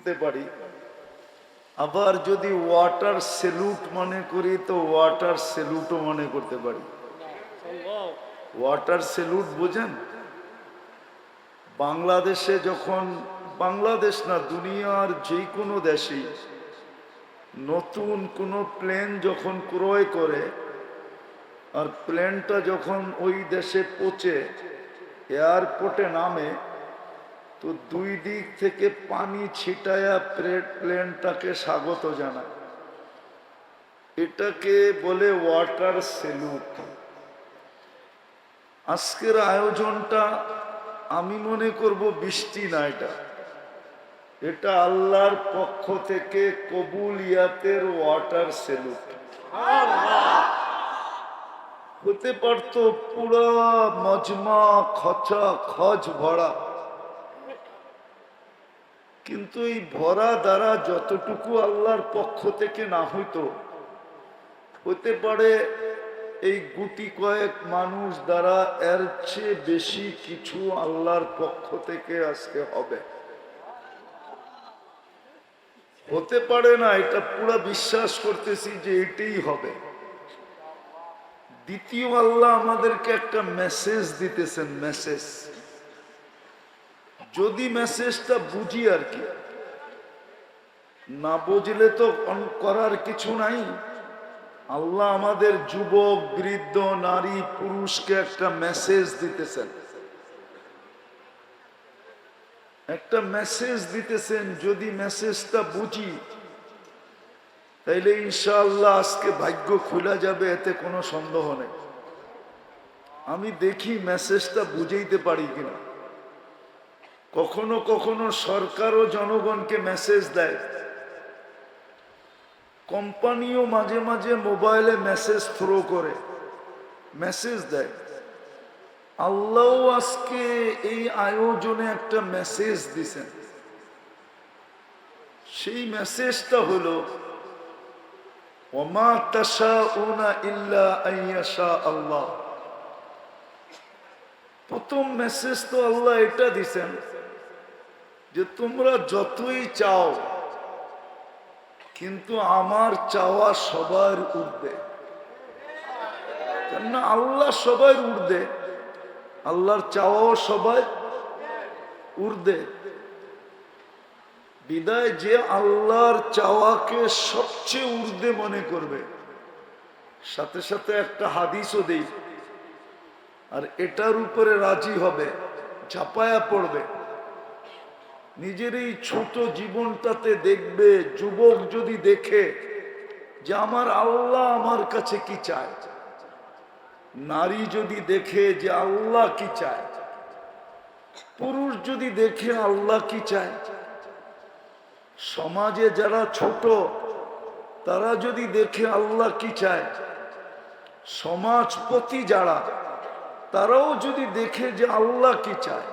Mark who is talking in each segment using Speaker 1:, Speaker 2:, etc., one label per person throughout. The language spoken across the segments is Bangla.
Speaker 1: করতে পারি। আবার যদি ওয়াটার সেলুট মনে করি, তো ওয়াটার সেলুটও মনে করতে পারি। ওয়াটার সেলুট বোঝেন? বাংলাদেশে যখন, বাংলাদেশ না, দুনিয়ার যে কোনো দেশেই নতুন কোনো প্লেন যখন ক্রয় করে, আর প্লেনটা যখন ওই দেশে পৌঁছে এয়ারপোর্টে নামে তো দুই দিক থেকে পানি ছিটায়া প্লেনটাকে স্বাগত জানায়। এটাকে বলে ওয়াটার সেলুট। আজকের আয়োজনটা আমি মনে করব বৃষ্টি না এটা। এটা আল্লাহর পক্ষ থেকে কবুলিয়াতের ওয়াটার সেলুট। হতে পারত পুরা মজমা খচা খজ ভরা। কিন্তু এই ভরা দ্বারা যতটুকু আল্লাহর পক্ষ থেকে না হইতো হতে পারে এই গুটি কয়েক মানুষ দ্বারা এর চেয়ে বেশি কিছু আল্লাহর পক্ষ থেকে আজকে হবে। হতে পারে না, এটা পুরা বিশ্বাস করতেছি যে এটাই হবে। দ্বিতীয় আল্লাহ আমাদেরকে একটা মেসেজ দিতেছেন মেসেজ যদি মেসেজটা বুঝি আর কি, না বুঝলে তো করার কিছু নাই। আল্লাহ আমাদের যুবক, বৃদ্ধ, নারী, পুরুষকে একটা মেসেজ দিতেছেন। একটা মেসেজ দিতেছেন, যদি মেসেজটা বুঝি, তাইলে ইনশাআল্লাহ আজকে ভাগ্য খোলা যাবে, এতে কোনো সন্দেহ নেই। আমি দেখি মেসেজটা বুঝাইতে পারি কিনা। কখনো কখনো সরকারও জনগণকে মেসেজ দেয়। কোম্পানিও মাঝে মাঝে মোবাইলে মেসেজ থ্রো করে। মেসেজ দেয়। আল্লাহ আজকে এই আয়োজনে একটা মেসেজ দিছেন। সেই মেসেজটা হলো আল্লাহ। প্রথম মেসেজ তো আল্লাহ এটা দিছেন। যে তোমরা যতই চাও, কিন্তু আমার চাওয়া সবার উর্ধে কেননা আল্লাহ সবার উর্ধে আল্লাহর চাওয়াও সবাই উর্ধে বিদায় যে আল্লাহর চাওয়াকে সবচেয়ে উর্ধে মনে করবে, সাথে সাথে একটা হাদিসও দেই, আর এটার উপরে রাজি হবে, ঝাপায়া পড়বে। নিজের এই ছোট জীবনটাতে দেখবে, যুবক যদি দেখে যে আমার আল্লাহ আমার কাছে কি চায়, নারী যদি দেখে যে আল্লাহ কি চায়, পুরুষ যদি দেখে আল্লাহ কি চায়, সমাজে যারা ছোট, তারা যদি দেখে আল্লাহ কি চায়, সমাজপতি যারা, তারাও যদি দেখে যে আল্লাহ কি চায়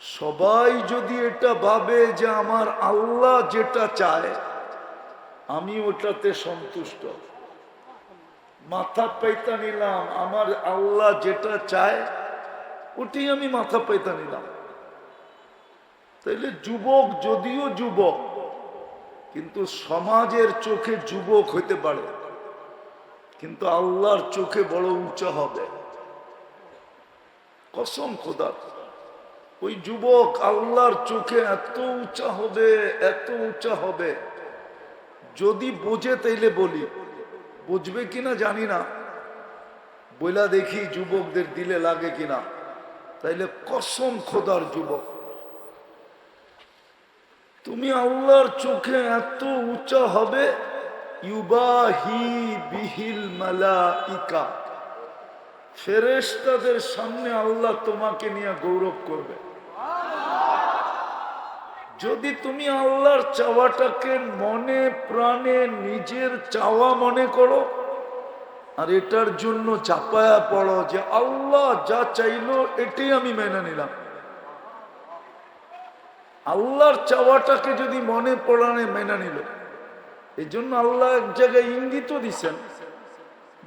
Speaker 1: সবাই যদি এটা ভাবে যে আমার আল্লাহ যেটা চায়, আমি ওটাতে সন্তুষ্ট। মাথা পাইতা নিলাম, আমার আল্লাহ যেটা চায় ওটি আমি মাথা পাইতা নিলাম। তাইলে যুবক যদিও যুবক, কিন্তু সমাজের চোখে যুবক হইতে পারে। কিন্তু আল্লাহর চোখে বড় উঁচা হবে। কসম খোদা। ওই যুবক আল্লাহর চোখে এত উঁচা হবে, এত উঁচা হবে। যদি বোঝে তাইলে বলি। বুঝবে কিনা জানি না। বইলা দেখি যুবকদের দিলে লাগে কিনা। তাইলে কসম খোদার যুবক। তুমি আল্লাহর চোখে এত উঁচা হবে, ইউবাহি বিহিল মালাইকা। ফেরেশতাদের সামনে আল্লাহ তোমাকে নিয়ে গৌরব করবে। যদি তুমি আল্লাহর চাওয়াটাকে মনে প্রাণে নিজের চাওয়া মনে করো, আর এটার জন্য চাপায়া পড়ো যে আল্লাহ যা চাইলো এটাই আমি মেনে নিলাম। আল্লাহর চাওয়াটাকে যদি মনে পড়ানে মেনে নিল এই জন্য আল্লাহ এক জায়গায় ইঙ্গিত দিছেন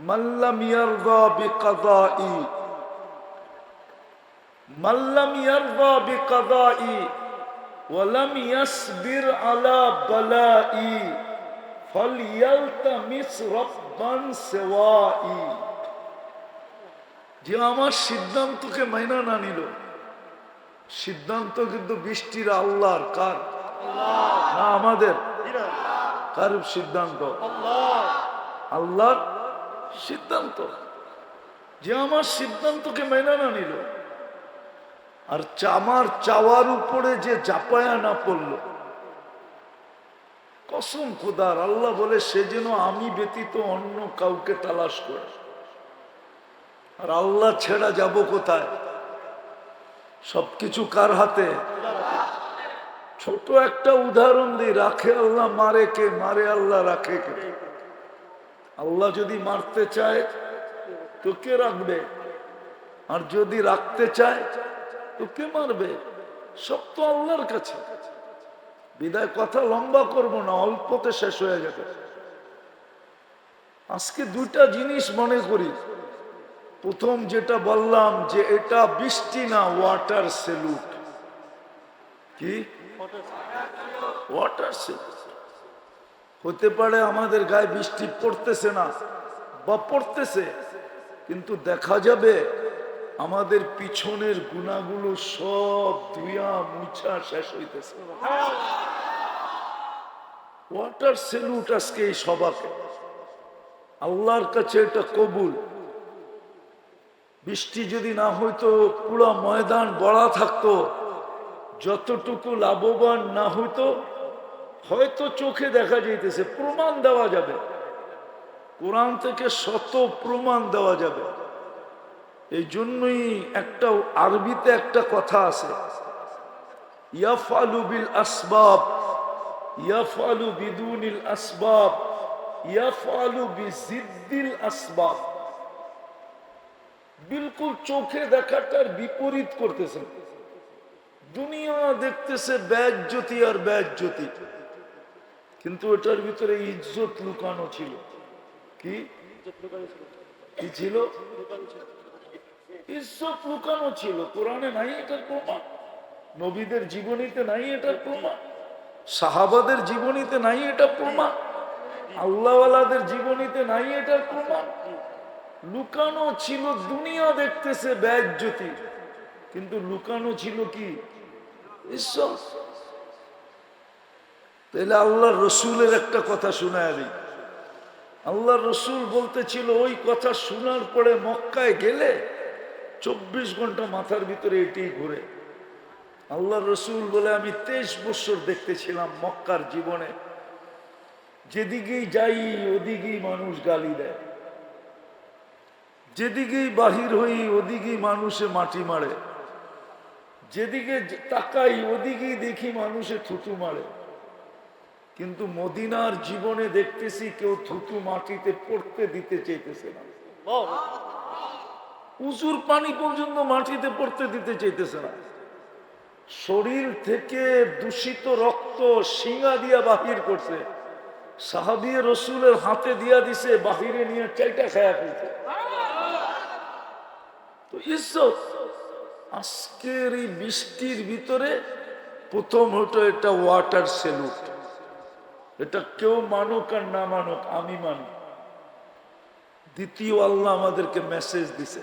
Speaker 1: মাল্লাম ইয়ারদা বিকাদাই। মাল্লাম বিকাদাই। ওয়ালাম ইয়াসবির আলা বালাই ফালইয়ালতামিস রাব্বান সিওয়াই যে আমার সিদ্ধান্তকে মাইনা না নিল সিদ্ধান্ত কিন্তু বৃষ্টির আল্লাহর কার? না আমাদের। কার সিদ্ধান্ত? আল্লাহর সিদ্ধান্ত। যে আমার সিদ্ধান্তকে মেনে না নিল আর চা- আমার চাওয়ার উপরে যে জাপায়া না পড়ল। কসম খোদার, আল্লাহ বলে, সে যেন আমি ব্যতীত অন্য কাউকে তালাশ করে। আর আল্লাহ ছেড়া যাব কোথায়? সবকিছু কার হাতে? ছোট একটা উদাহরণ দিই, রাখে আল্লাহ, মারে কে? মারে আল্লাহ, রাখে কে? আল্লাহ যদি মারতে চায়, তো কে রাখবে? আর যদি রাখতে চায় তো কে মারবে? সব তো আল্লাহর কাছে। বিদায় কথা লম্বা করব না, অল্পতে শেষ হয়ে যাবে। আজকে দুইটা জিনিস মনে করি। প্রথম যেটা বললাম যে এটা বৃষ্টি না ওয়াটার সেলুট কি? ওয়াটার সেলুট হতে পারে আমাদের গায়ে বৃষ্টি পড়তেছে না, বা পড়তেছে, কিন্তু দেখা যাবে আমাদের পিছনের গুণাগুলো সব ধুয়া মুছা শেষ হইতেছে। ওয়াটার সেলুট আজকে এই সবাকে আল্লাহর কাছে এটা কবুল। বৃষ্টি যদি না হইতো, পুরো ময়দান বড়া থাকতো। যতটুকু লাভবান না হইতো, হয়তো চোখে দেখা যাইতেছে, প্রমাণ দেওয়া যাবে। কোরআন থেকে শত প্রমাণ দেওয়া যাবে। এই জন্যই একটা আরবিতে একটা কথা আছে। আসবাব আসবাব আসবাব। বিলকুল চোখে দেখাটার বিপরীত করতেছেন। দুনিয়া দেখতেছে ব্যাগ জ্যোতি আর ব্যাগ জ্যোতি। কিন্তু এটার ভিতরে ইজ্জত লুকানো ছিল। কি? কি ছিল? ইজ্জত লুকানো ছিল। কোরআনে নাই এটার প্রমাণ। নবীদের জীবনীতে নাই এটার প্রমাণ। সাহাবাদের জীবনীতে নাই এটা প্রমাণ। আল্লাহওয়ালাদের জীবনীতে নাই এটার প্রমাণ। লুকানো ছিল দুনিয়া দেখতেছে ব্যাগ জ্যোতি। কিন্তু লুকানো ছিল কি? ঈশ্বর। তাহলে আল্লাহ রসুলের একটা কথা শোনায় দিই। আল্লাহ রসুল বলতেছিল, ওই কথা শোনার পরে মক্কায় গেলে চব্বিশ ঘণ্টা মাথার ভিতরে এটি ঘুরে। আল্লাহ রসুল বলে আমি তেইশ বছর দেখতেছিলাম মক্কার জীবনে। যেদিকেই যাই, ওদিকেই মানুষ গালি দেয়। যেদিকেই বাহির হই, ওদিকেই মানুষে মাটি মারে। যেদিকে তাকাই, ওদিকেই দেখি মানুষে থুতু মারে। কিন্তু মদিনার জীবনে দেখতেছি কেউ থুতু মাটিতে পড়তে দিতে চাইতেছে না। উঁচুর পানি পর্যন্ত মাটিতে পড়তে দিতে চাইতেছে না। শরীর থেকে দূষিত রক্ত শিঙা দিয়া বাহির করছে। সাহাবিয়ে রসুলের হাতে দিয়া দিছে, বাহিরে নিয়ে চাইটা খায়া ফেলছে। তো ইজ্জত, আজকের এই বৃষ্টির ভিতরে প্রথম হতো এটা ওয়াটার সেলুট এটা কেউ মানুক আর না মানুক, আমি মানি। দ্বিতীয় আল্লাহ আমাদেরকে মেসেজ দিছে।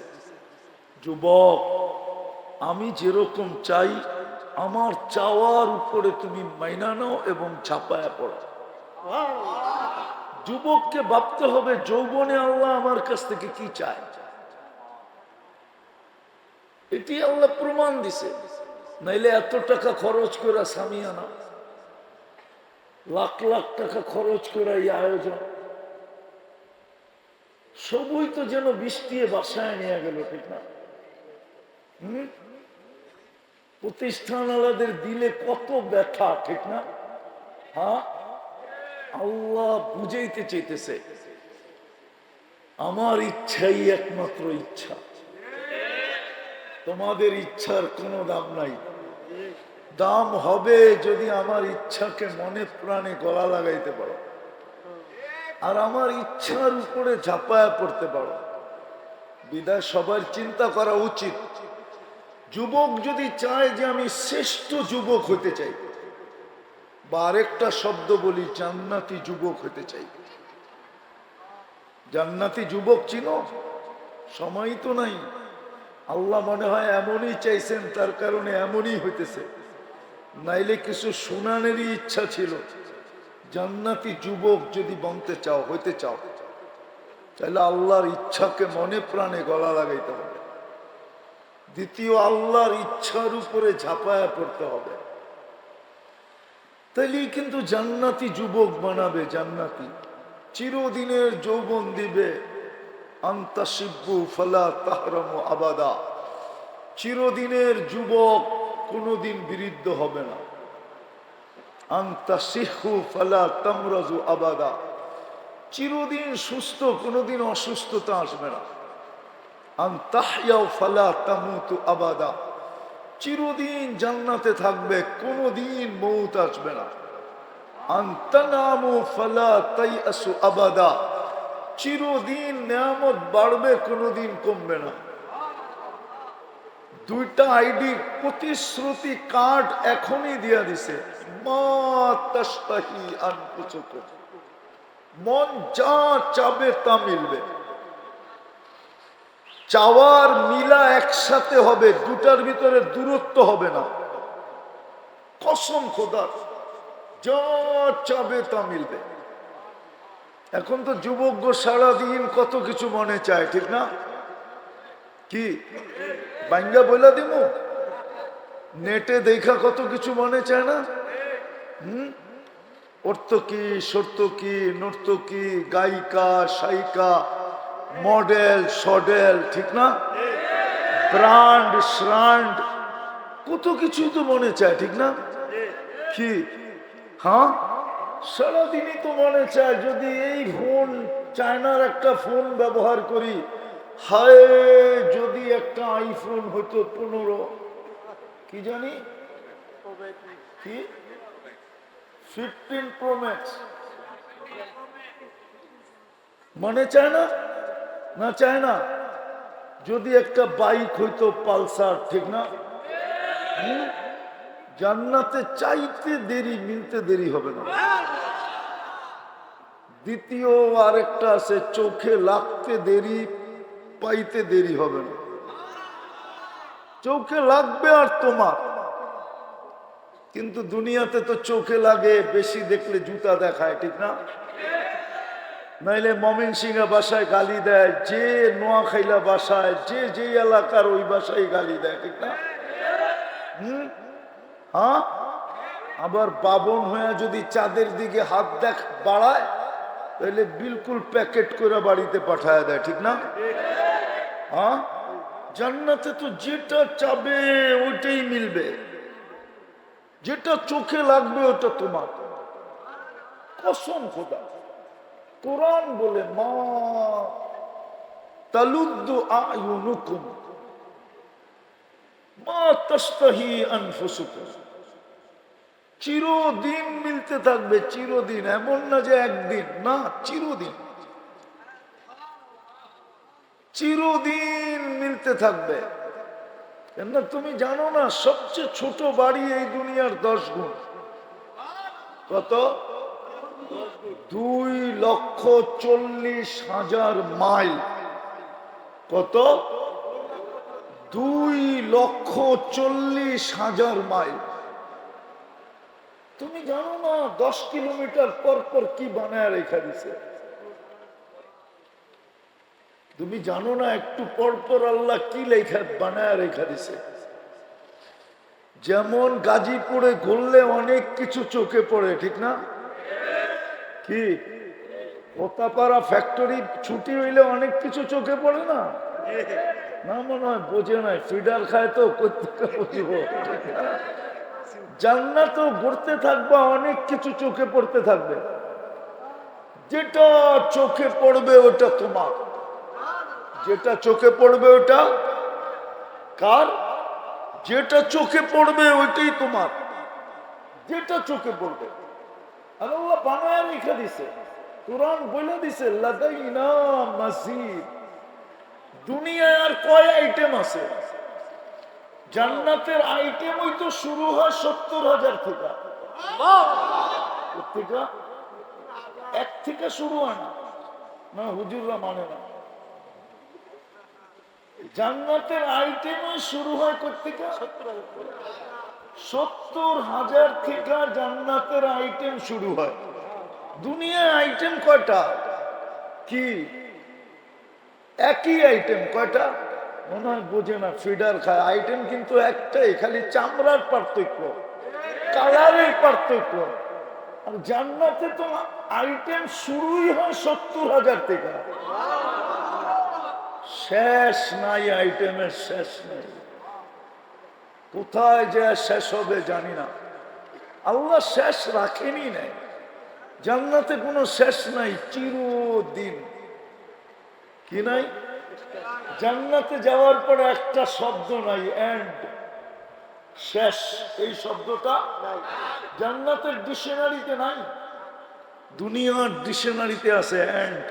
Speaker 1: যুবক, আমি যেরকম চাই, আমার চাওয়ার উপরে তুমি মাইনা নাও এবং ছাপায়া পড়ো। যুবককে ভাবতে হবে, যৌবনে আল্লাহ আমার কাছ থেকে কি চায়? এটি আল্লাহ প্রমাণ দিছে। নাইলে এত টাকা খরচ করে সামিয়ানা লাখ লাখ টাকা খরচ করে এই আয়োজন। সবই তো যেন বৃষ্টিয়ে বাসায় নিয়ে গেল, ঠিক না? প্রতিষ্ঠান আলাদের দিলে কত ব্যথা, ঠিক না? হ্যাঁ? আল্লাহ বুঝাইতে চাইতেছে। আমার ইচ্ছাই একমাত্র ইচ্ছা। তোমাদের ইচ্ছার কোনো দাম নাই। দাম হবে যদি আমার ইচ্ছাকে মনে প্রাণে গলা লাগাইতে পারো। আর আমার ইচ্ছার উপরে ঝাঁপায়া পড়তে পারো। বিদায় সবার চিন্তা করা উচিত। যুবক যদি চায় যে আমি শ্রেষ্ঠ যুবক হতে চাই বা আরেকটা শব্দ বলি, জান্নাতি যুবক হতে চাই। জান্নাতি যুবক চিনো? সময় তো নাই। আল্লাহ মনে হয় এমনই চাইছেন, তার কারণে এমনই হইতেছে। নাইলে কিছু শুনানেরই ইচ্ছা ছিল। জান্নাতি যুবক যদি বনতে চাও, হইতে চাও তাহলে আল্লাহর ইচ্ছাকে মনে প্রাণে গলা লাগাইতে হবে। দ্বিতীয় আল্লাহর ইচ্ছার উপরে ঝাঁপায়া পড়তে হবে। তাইলেই কিন্তু জান্নাতি যুবক বানাবে, জান্নাতি। চিরদিনের যৌবন দিবে। আন্তাসিব্বু ফালা তাহরম আবাদা। চিরদিনের যুবক কোনোদিন বিরুদ্ধ হবে না। আন্তাসিহু ফালা তামরাজু আবাদা। চিরদিন সুস্থ, কোনোদিন অসুস্থতা আসবে না। আবাদা। চিরদিন জান্নাতে থাকবে, কোনোদিন মৌত আসবে না। বাড়বে, কোনোদিন কমবে না। দুইটা আইডি প্রতিশ্রুতি কার্ড এখনই দিয়া দিছে। মন যা চাবে তা মিলবে। চাওয়ার মিলা একসাথে হবে, দুটার ভিতরে দূরত্ব হবে না। কসম খোদার, যা চাবে তা মিলবে। এখন তো যুবক সারাদিন কত কিছু মনে চায়, ঠিক না? কি? বাঙ্গা বইলা দিব নেটে দেখা কত কিছু মনে চায় না? হুম? কি নর্ত কি গায়িকা সায়িকা মডেল, সডেল, ঠিক না? ব্রান্ড শ্রান্ড, কত কিছু তো মনে চায়, ঠিক না? কি? হ্যাঁ? সারাদিনই তো মনে চায়, যদি এই ফোন, চায়নার একটা ফোন ব্যবহার করি, হায়, যদি একটা আইফোন হতো পনেরো, কি জানি? কি? Fifteen pro max. মনে চায় না? না চায় না? যদি একটা বাইক হইতো পালসার, ঠিক না? জান্নাতে চাইতে দেরি, মিলতে দেরি হবে না। দ্বিতীয় আরেকটা আছে, চোখে লাগতে দেরি, পাইতে দেরি হবে না। চোখে লাগবে আর তোমার। কিন্তু দুনিয়াতে তো চোখে লাগে, বেশি দেখলে জুতা দেখায়, ঠিক না? নাইলে মমিন সিংহা বাসায় গালি দেয়, যে নোয়াখাইলা বাসায়, যে যে এলাকার ওই বাসায় গালি দেয়, ঠিক না? হ্যাঁ? আবার বাবন হয়ে যদি চাঁদের দিকে হাত দেখ বাড়ায় তাহলে বিলকুল প্যাকেট করে বাড়িতে পাঠায় দেয়, ঠিক না? হ্যাঁ? জান্নাতে তো যেটা চাবে ওইটাই মিলবে। যেটা চোখে লাগবে ওটা তোমার। কসম খোদা। কোরআন বলে, মা তালুদ্দু আয়ুনুকুম, মা তাস্তাহি আনফুসুকুম। চিরদিন মিলতে থাকবে, চিরদিন এমন না যে একদিন, না, চিরদিন। চিরদিন মিলতে থাকবে। কেননা তুমি জানো না, সবচেয়ে ছোট বাড়ি এই দুনিয়ার দশ গুণ। কত? দুই লক্ষ চল্লিশ হাজার মাইল। কত? দুই লক্ষ চল্লিশ হাজার মাইল। তুমি জানো না, দশ কিলোমিটার পর পর কি বানায় রেখা দিছে? তুমি জানো না, একটু পর পর আল্লাহ কি লেখা বানায় রেখা দিছে? যেমন গাজীপুরে ঘুরলে অনেক কিছু চোখে পড়ে, ঠিক না? কি? কোতাপাড়া ফ্যাক্টরি ছুটি হইলে অনেক কিছু চোখে পড়ে না? না মনে হয়, বোঝে নাই ফিডার খায় তো কোথেকে বুঝব? জান্নাত ঘুরতে থাকবা, অনেক কিছু চোখে পড়তে থাকবে। যেটা চোখে পড়বে ওটা তোমার। যেটা চোখে পড়বে ওটা কার? যেটা চোখে পড়বে ওইটাই তোমার। যেটা চোখে পড়বে। আল্লাহ বানায় লিখে দিছে। কোরআন বলে দিছে, লাদাইনা মাসিদ। দুনিয়ায় আর কয় আইটেম আছে? জান্নাতের আইটেম ওই তো শুরু হয় সত্তর হাজার থেকে। এক থেকে শুরু হয় না। না, হুজুররা মানে না। জান্নাতের আইটেমই শুরু হয় কোথেকে সত্তর হাজার থেকে জান্নাতের আইটেম শুরু হয়। দুনিয়ায় আইটেম কয়টা? কি? একই আইটেম কয়টা? মনে হয় বোঝে না, ফিডার খায়। আইটেম কিন্তু একটাই, খালি চামড়ার পার্থক্য, কালারের পার্থক্য। আর জান্নাতে তো আইটেম শুরুই হয় সত্তর হাজার থেকে। শেষ নাই আইটেমের শেষ নাই। কোথায় যে শেষ হবে জানি না। আল্লাহ শেষ রাখেনি নাই। জান্নাতে কোনো শেষ নাই চিরদিন। কি নাই? জান্নাতে যাওয়ার পরে একটা শব্দ নাই এন্ড শেষ। এই শব্দটা জান্নাতের ডিকশনারিতে নাই। দুনিয়ার ডিকশনারিতে আছে এন্ড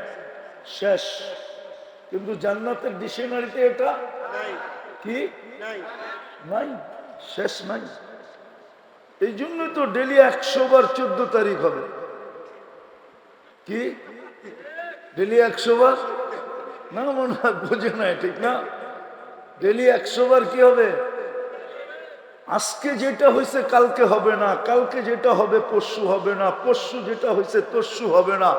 Speaker 1: শেষ। কিন্তু জান্নাতের ডিকশনারিতে এটা কি? নাই। শেষ নাই। এই জন্য তো ডেলি একশো বার চোদ্দ তারিখ হবে। কি? ডেলি একশো বার? না, মনে হয় বোঝে না, ঠিক না? ডেলি একশো বার কি হবে? আজকে যেটা হয়েছে কালকে হবে না, কালকে যেটা হবে পরশু হবে না, পরশু যেটা হয়েছে তরশু হবে না।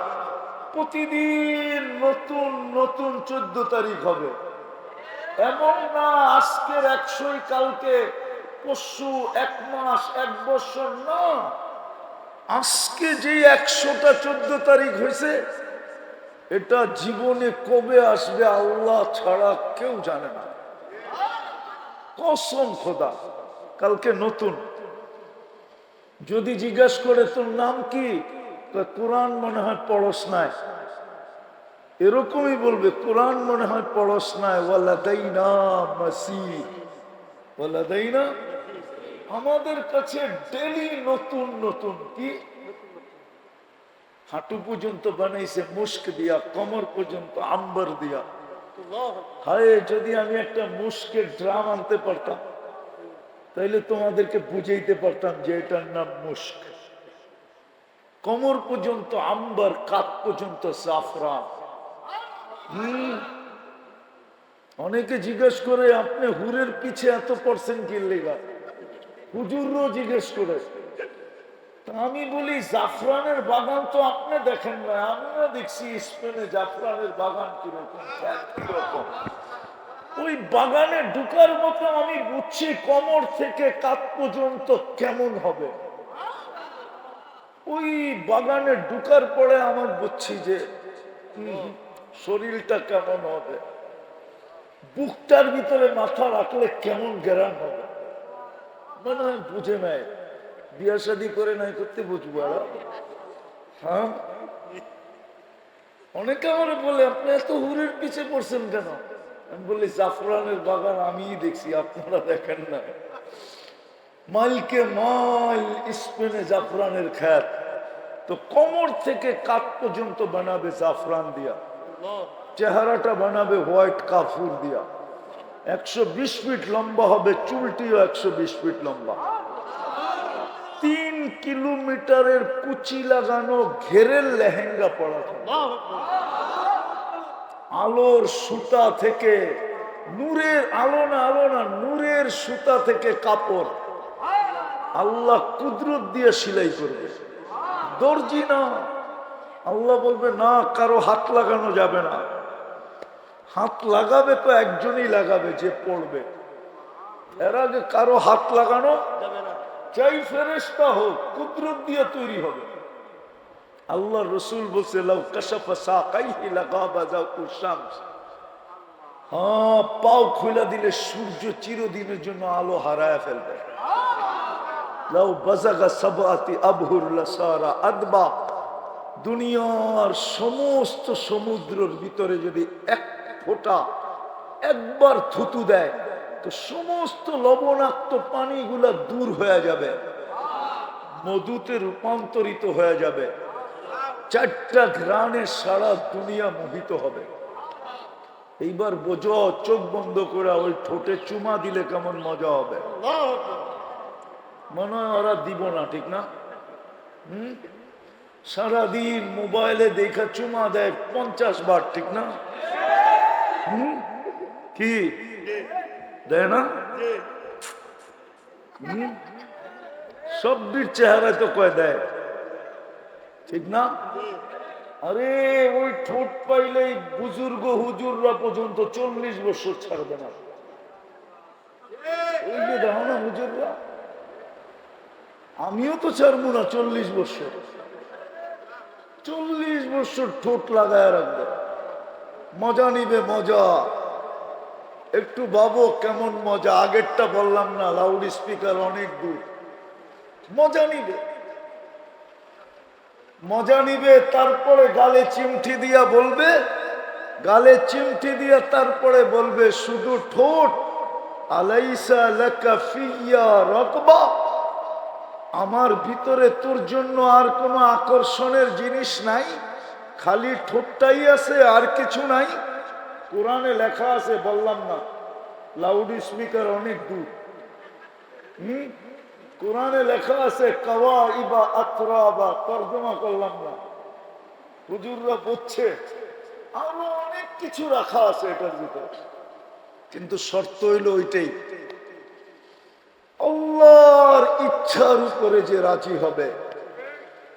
Speaker 1: প্রতিদিন নতুন নতুন চোদ্দ তারিখ হবে। এমন না আজকের একশোই, কালকে পশু এক মাস, এক বছর, না। আজকে যে একশোটা চোদ্দ তারিখ হয়েছে, এটা জীবনে কবে আসবে আল্লাহ ছাড়া কেউ জানে না। কসম খোদা, কালকে নতুন। যদি জিজ্ঞেস করে তোর নাম কি কোরআন মনে হয় পড়স নাই। এরকমই বলবে, কোরআন মনে হয় পড়স নাই ওয়ালা দেই না মাসি। ওয়ালা দেই না আমাদের কাছে ডেলি নতুন নতুন কি? হাঁটু পর্যন্ত বানাইছে, মুস্ক দিয়া, কমর পর্যন্ত, আম্বার দিয়া। হায়, যদি আমি একটা মুস্কের ড্রাম আনতে পারতাম, তাইলে তোমাদেরকে বুঝাইতে পারতাম যে এটার নাম মুস্ক। কমর পর্যন্ত, আম্বার, কাত পর্যন্ত সাফরান হম অনেকে জিজ্ঞেস করে, আপনি হুরের পিছে এত পার্সেন্ট কিনলেগা হুজুরও জিজ্ঞেস করে। আমি বলি, জাফরানের বাগান তো আপনি দেখেন না, আমিও দেখছি স্পেনে জাফরানের বাগান কীরকম কীরকম? ওই বাগানে ঢুকার মতো আমি বুঝছি কমর থেকে কাত পর্যন্ত কেমন হবে। ওই বাগানে ঢুকার পরে আমার বুঝছি যে শরীরটা কেমন হবে? বুকটার ভিতরে মাথা রাখলে কেমন গেরান হবে? মানে বুঝে নাই। বিয়া শাদি করে নাই করতে বুঝব হ্যাঁ? অনেকে আমার বলে, আপনি এত হুরের পিছে পড়ছেন কেন? আমি বলি, জাফরানের বাগান আমিই দেখছি, আপনারা দেখেন না। মাইলকে মাইল স্পেনে জাফরানের খ্যাত। তো কোমর থেকে কাত পর্যন্ত বানাবে জাফরান দিয়া। চেহারাটা বানাবে হোয়াইট কাফুর দিয়া। একশো বিশ ফিট লম্বা হবে, চুলটিও একশো বিশ ফিট লম্বা। তিন কিলোমিটারের কুচি লাগানো ঘেরের লেহেঙ্গা পরা আলোর সুতা থেকে নূরের, আলো না আলো না, নূরের সুতা থেকে কাপড়। আল্লাহ কুদরত দিয়ে সিলাই করবে। দর্জি না। আল্লাহ বলবে, না, কারও হাত লাগানো যাবে না। হাত লাগাবে তো একজনই লাগাবে যে পড়বে। এর আগে কারও হাত লাগানো চাই ফেরেস্তা হোক, কুদরত দিয়ে তৈরি হবে। আল্লাহ রসুল বলছে, লাউ কাশাফা সাকাইহি লাগাবা যাকুল শামস। হ্যাঁ পাও খুলে দিলে সূর্য চিরদিনের জন্য আলো হারায় ফেলবে। লাউ বাজাগা সাবাতি আবহুর লাসারা আদবা। দুনিয়ার সমস্ত সমুদ্রের ভিতরে যদি এক ফোঁটা একবার থুতু দেয় তো সমস্ত লবণাক্ত পানিগুলা দূর হয়ে যাবে মধুতে রূপান্তরিত হয়ে যাবে চারটা ঘ্রাণে সারা দুনিয়া মোহিত হবে। এইবার বোঝো চোখ বন্ধ করে ওই ঠোঁটে চুমা দিলে কেমন মজা হবে? মনে হয় ওরা দিব না ঠিক না? হুম? সারাদিন মোবাইলে দেখা চুমা দেয় পঞ্চাশ বার, ঠিক না? কি? দেয় না? হুম? সবটির চেহারায় তো কয় দেয়, ঠিক না? আরে, ওই ঠোঁট পাইলেই বুজুর্গ হুজুররা পর্যন্ত চল্লিশ বছর ছাড়বে না। ওই দেখো না হুজুররা, আমিও তো ছাড়বো না চল্লিশ বছর। চল্লিশ বছর ঠোঁট লাগায় রাখবে। মজা নিবে মজা। একটু বাবু কেমন মজা। আগেরটা বললাম না লাউড স্পিকার অনেক দূর। মজা নিবে। মজা নিবে, তারপরে গালে চিমটি দিয়া বলবে। গালে চিমটি দিয়া তারপরে বলবে, শুধু ঠোঁট, আলাইসা লেকা ফিয়া রকবা। আমার ভিতরে তোর জন্য আর কোনো আকর্ষণের জিনিস নাই, খালি ঠোঁটটাই আছে, আর কিছু নাই। কোরআনে লেখা আছে, বললাম না লাউড স্পিকার অনেক দূর। হম? কোরআনে লেখা আছে কাওয়া ইবা আত্রা বা তর্জমা করলাম না। হুজুররা বলছে, আরও অনেক কিছু রাখা আছে এটার ভিতরে। কিন্তু শর্ত হইল ওইটাই আল্লাহর ইচ্ছার উপরে যে রাজি হবে,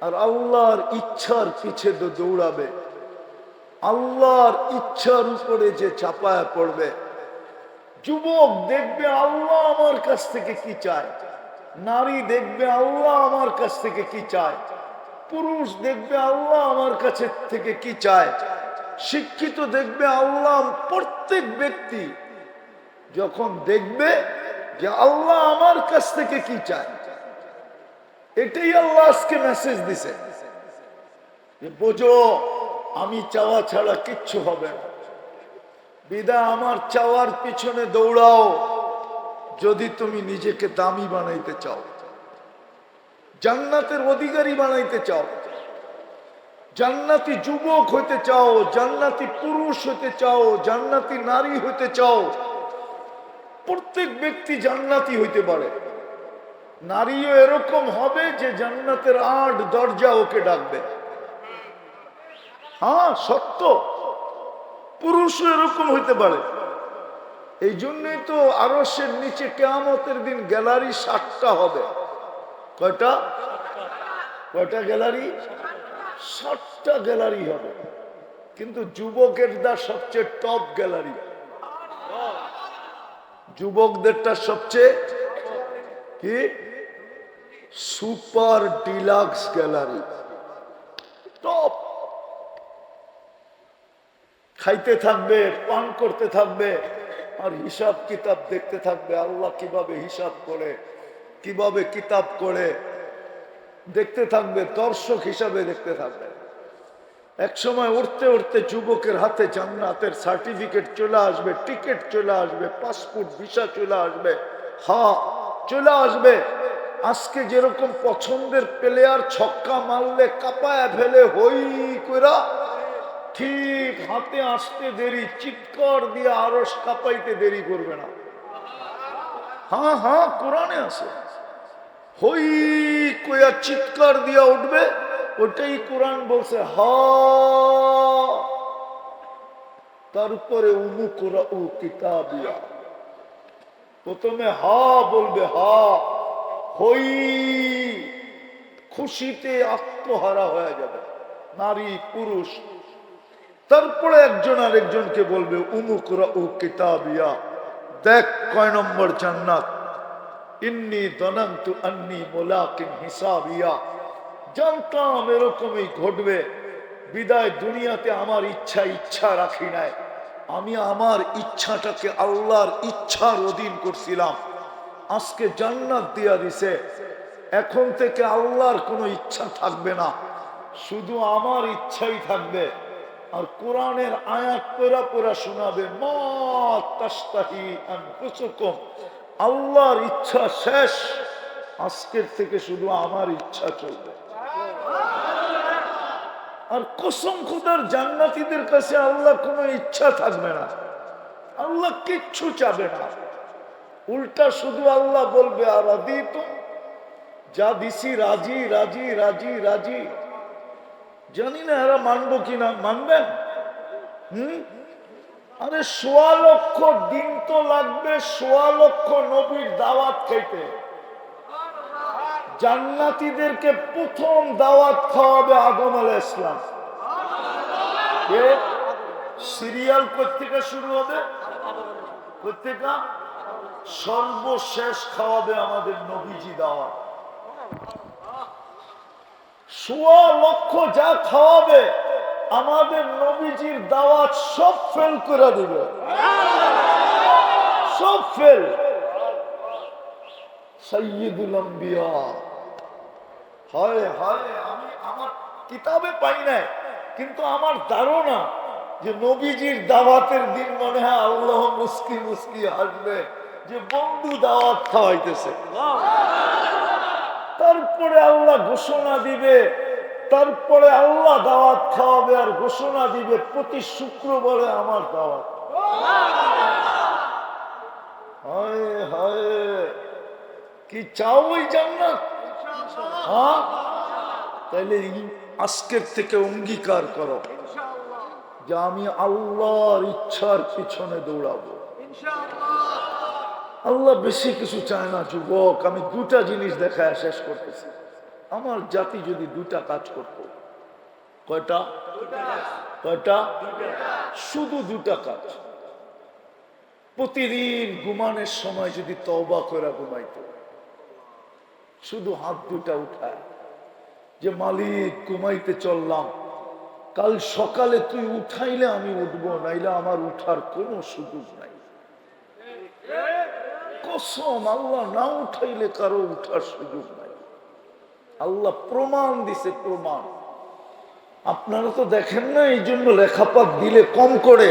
Speaker 1: আর আল্লাহর ইচ্ছার পিছে তো দৌড়াবে, আল্লাহর ইচ্ছার উপরে যে চাপায় পড়বে, যুবক দেখবে আল্লাহ আমার কাছ থেকে কি চায়, নারী দেখবে আল্লাহ আমার কাছ থেকে কি চায়, পুরুষ দেখবে আল্লাহ আমার কাছে থেকে কি চায়, শিক্ষিত দেখবে আল্লাহ প্রত্যেক ব্যক্তি যখন দেখবে যে আল্লাহ আমার কাছ থেকে কি চায়? এটাই আল্লাহ আজকে মেসেজ দিছে। বোঝো, আমি চাওয়া ছাড়া কিচ্ছু হবে না। বিদা, আমার চাওয়ার পিছনে দৌড়াও। যদি তুমি নিজেকে দামি বানাইতে চাও, জান্নাতের অধিকারী বানাইতে চাও, জান্নাতি যুবক হইতে চাও, জান্নাতি পুরুষ হইতে চাও, জান্নাতি নারী হইতে চাও প্রত্যেক ব্যক্তি জান্নাতি হইতে পারে। নারীও এরকম হবে যে জান্নাতের আট দরজা ওকে ডাকবে। হ্যাঁ সত্য। পুরুষও এরকম হইতে পারে। এই জন্যই তো আরসের নিচে কেয়ামতের দিন গ্যালারি সাতটা হবে। কয়টা? কয়টা গ্যালারি? সাতটা গ্যালারি হবে। কিন্তু যুবকের দা সবচেয়ে টপ গ্যালারি। যুবকদেরটা সবচেয়ে কি? Super deluxe gallery. টপ। খাইতে থাকবে, পান করতে থাকবে, আর হিসাব কিতাব দেখতে থাকবে। আল্লাহ কীভাবে হিসাব করে, কীভাবে কিতাব করে, দেখতে থাকবে, দর্শক হিসাবে দেখতে থাকবে। এক সময় উঠতে উঠতে যুবকের হাতে জান্নাতের সার্টিফিকেট চলে আসবে, টিকিট চলে আসবে, পাসপোর্ট, ভিসা চলে আসবে। হা, চলে আসবে। আজকে যেরকম পছন্দের প্লেয়ার ছক্কা মারলে, কাপায় ফেলে, হই কইরা ঠিক হাতে আসতে দেরি, চিৎকার দিয়ে আরস কাপাইতে দেরি করবে না। হ্যাঁ হ্যাঁ কোরআনে আছে। হই কইয়া চিৎকার দিয়া উঠবে ওটাই কোরআন বলছে, হ। তারপরে উমু কোরা উ প্রথমে হা বলবে, হা। হই। খুশিতে আত্মহারা হয়ে যাবে, নারী, পুরুষ। তারপরে একজন আরেকজনকে বলবে উমুকরা ও কিতাবিয়া। দেখ কয় নম্বর জান্নাত। ইন্নি দনন্তু আন্নি মোলাকিন হিসাবিয়া। জানতাম এরকমই ঘটবে। বিদায় দুনিয়াতে আমার ইচ্ছা ইচ্ছা রাখি নাই। আমি আমার ইচ্ছাটাকে আল্লাহর ইচ্ছার অধীন করছিলাম। আজকে জান্নাত দিয়া দিছে। এখন থেকে আল্লাহর কোনো ইচ্ছা থাকবে না। শুধু আমার ইচ্ছাই থাকবে। আর কোরআনের আয়াত পেরা পেরা শোনাবে। আল্লাহর ইচ্ছা শেষ। আজকের থেকে শুধু আমার ইচ্ছা চলবে। আর কসম খুদার জান্নাতীদের কাছে আল্লাহ কোনো ইচ্ছা থাকবে না। আল্লাহ কিচ্ছু চাবে না। উল্টা শুধু আল্লাহ বলবে, আর আদি তো যা দিছি রাজি রাজি রাজি রাজি। জানি না এরা মানবো কিনা, মানবেন? হুম? আরে, সোয়া লক্ষ দিন তো লাগবে, সোয়া লক্ষ নবীর দাওয়াত খাইতে। জান্নাতীদেরকে প্রথম দাওয়াত খাওয়াবে আদম আলাহ ইসলাম সিরিয়াল কোথেকে শুরু হবে? কোথেকে সর্বশেষ খাওয়াবে আমাদের নবীজি দাওয়াত। সোয়া লক্ষ যা খাওয়াবে, আমাদের নবীজির দাওয়াত সব ফেল করে দিবে। সব ফেল। সৈয়দুল আম্বিয়া। হয় হয়, আমি আমার কিতাবে পাই নাই, কিন্তু আমার ধারণা যে নবীজির দাওয়াতের দিন মনে হয় আল্লাহ মুস্কি মুস্কি হাসবে, যে বন্ধু দাওয়াত খাওয়াইতেছে। তারপরে আল্লাহ ঘোষণা দিবে, তারপরে আল্লাহ দাওয়াত খাওয়াবে আর ঘোষণা দিবে, প্রতি শুক্রবারে আমার দাওয়াত। হায় হায়, কি চাও ওই জান্নাত? হ্যাঁ? এই- আজকের থেকে অঙ্গীকার করো যে আমি আল্লাহর ইচ্ছার পিছনে দৌড়াবো। আল্লাহ বেশি কিছু চায় না, যুবক, আমি দুটা জিনিস দেখায় শেষ করতেছি। আমার জাতি যদি দুটা কাজ করত, কয়টা? কয়টা? শুধু দুটা কাজ। প্রতিদিন ঘুমানোর সময় যদি তওবা করে ঘুমাইত। শুধু হাত দুটা উঠায়। যে মালিক, ঘুমাইতে চললাম। কাল সকালে তুই উঠাইলে আমি উঠবো, নাইলে আমার উঠার কোনো সুযোগ নাই। কসম, আল্লাহ না উঠাইলে কারও উঠার সুযোগ নাই। আল্লাহ প্রমাণ দিছে, প্রমাণ। আপনারা তো দেখেন না এই জন্য লেখাপাত দিলে কম করে।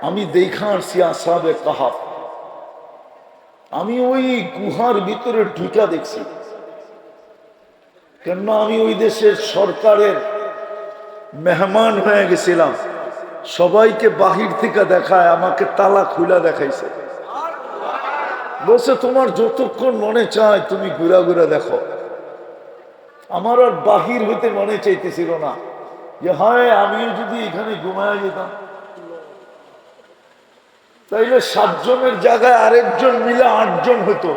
Speaker 1: আমি দেখা আসছি আসাবে কাহা আমি ওই গুহার ভিতরে ঢুকা দেখছি। কেন আমি ওই দেশের সরকারের মেহমান হয়ে গেছিলাম। সবাইকে বাহির থেকে দেখায়, আমাকে তালা খুলা দেখাইছে। বলছে, তোমার যতক্ষণ মনে চায় তুমি ঘুরা ঘুরা দেখো। আমার আর বাহির হইতে মনে চাইতেছিল না। যে হয়, আমিও যদি এখানে ঘুমায় যেতাম। তাইলে সাতজনের জায়গায় আরেকজন মিলে আটজন হতো।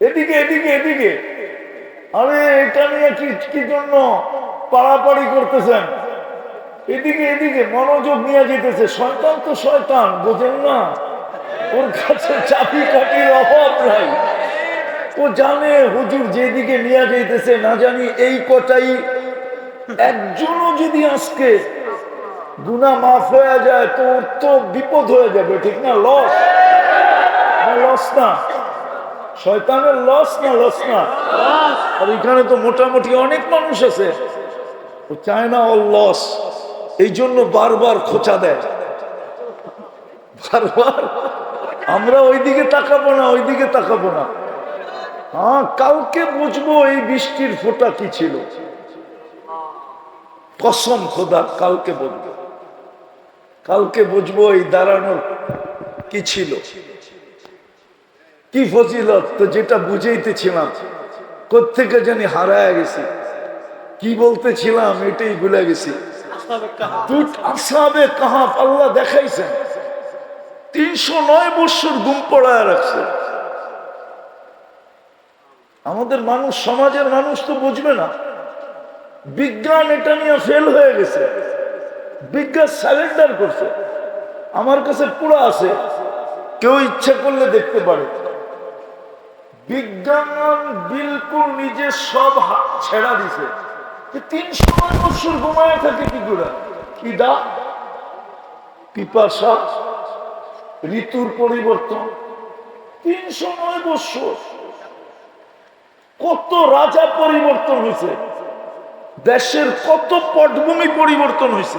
Speaker 1: এদিকে এদিকে এদিকে। আরে, এটা নিয়ে কি কি জন্য পাড়াপাড়ি করতেছেন? এদিকে এদিকে, মনোযোগ নিয়ে যেতেছে। শয়তান তো শয়তান, বোঝেন না? ওর কাছে চাপি কাটির অভাব নাই। ও জানে, হুজুর যেদিকে নিয়ে যাইতেছে, না জানি এই কটাই। একজনও যদি আজকে গুনা মাফ হয়ে যায়, তো তো বিপদ হয়ে যাবে, ঠিক না? লস লস না। শয়তানের লস না লস না? আর এখানে তো মোটামুটি অনেক মানুষ আছে। ও চায় না ওর লস এই জন্য বারবার খোঁচা দেয়। বারবার? আমরা ওইদিকে তাকাবো না, ওইদিকে তাকাবো না। হ্যাঁ কালকে বুঝব এই বৃষ্টির ফোঁটা কি ছিল? কসম খোদা কালকে বুঝব কালকে বুঝব এই দাঁড়ানোর কি ছিল? কি ফজিলত? তো যেটা বুঝাইতেছিলাম কোথেকে জানি হারায় গেছি। কি বলতেছিলাম এটাই ভুলে গেছি। আমাদের মানুষ, সমাজের মানুষ তো বুঝবে না। বিজ্ঞান এটা নিয়ে ফেল হয়ে গেছে। বিজ্ঞান স্যালেন্ডার করছে। আমার কাছে পুরো আছে। কেউ ইচ্ছা করলে দেখতে পারে। বিজ্ঞান বিলকুল নিজে সব ছেড়া দিছে। তিনশো বৎসর ঘুমায় থাকে কি করে কিদা পিপাসা, ঋতুর পরিবর্তন। তিনশো নয় বৎসর। কত রাজা পরিবর্তন হয়েছে দেশের কত পটভূমি পরিবর্তন হয়েছে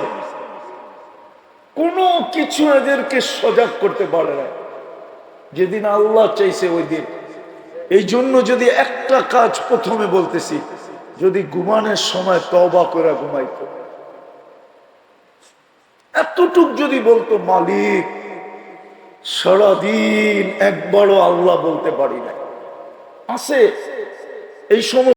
Speaker 1: কোনো কিছু এদেরকে সজাগ করতে পারে না। যেদিন আল্লাহ চাইছে ওই দিন। এই জন্য যদি একটা কাজ প্রথমে বলতেছি, যদি ঘুমানোর সময় তবা করে ঘুমাইতো। এতটুক যদি বলতো, মালিক, সারাদিন একবারও আল্লাহ বলতে পারি না আছে, এই সময়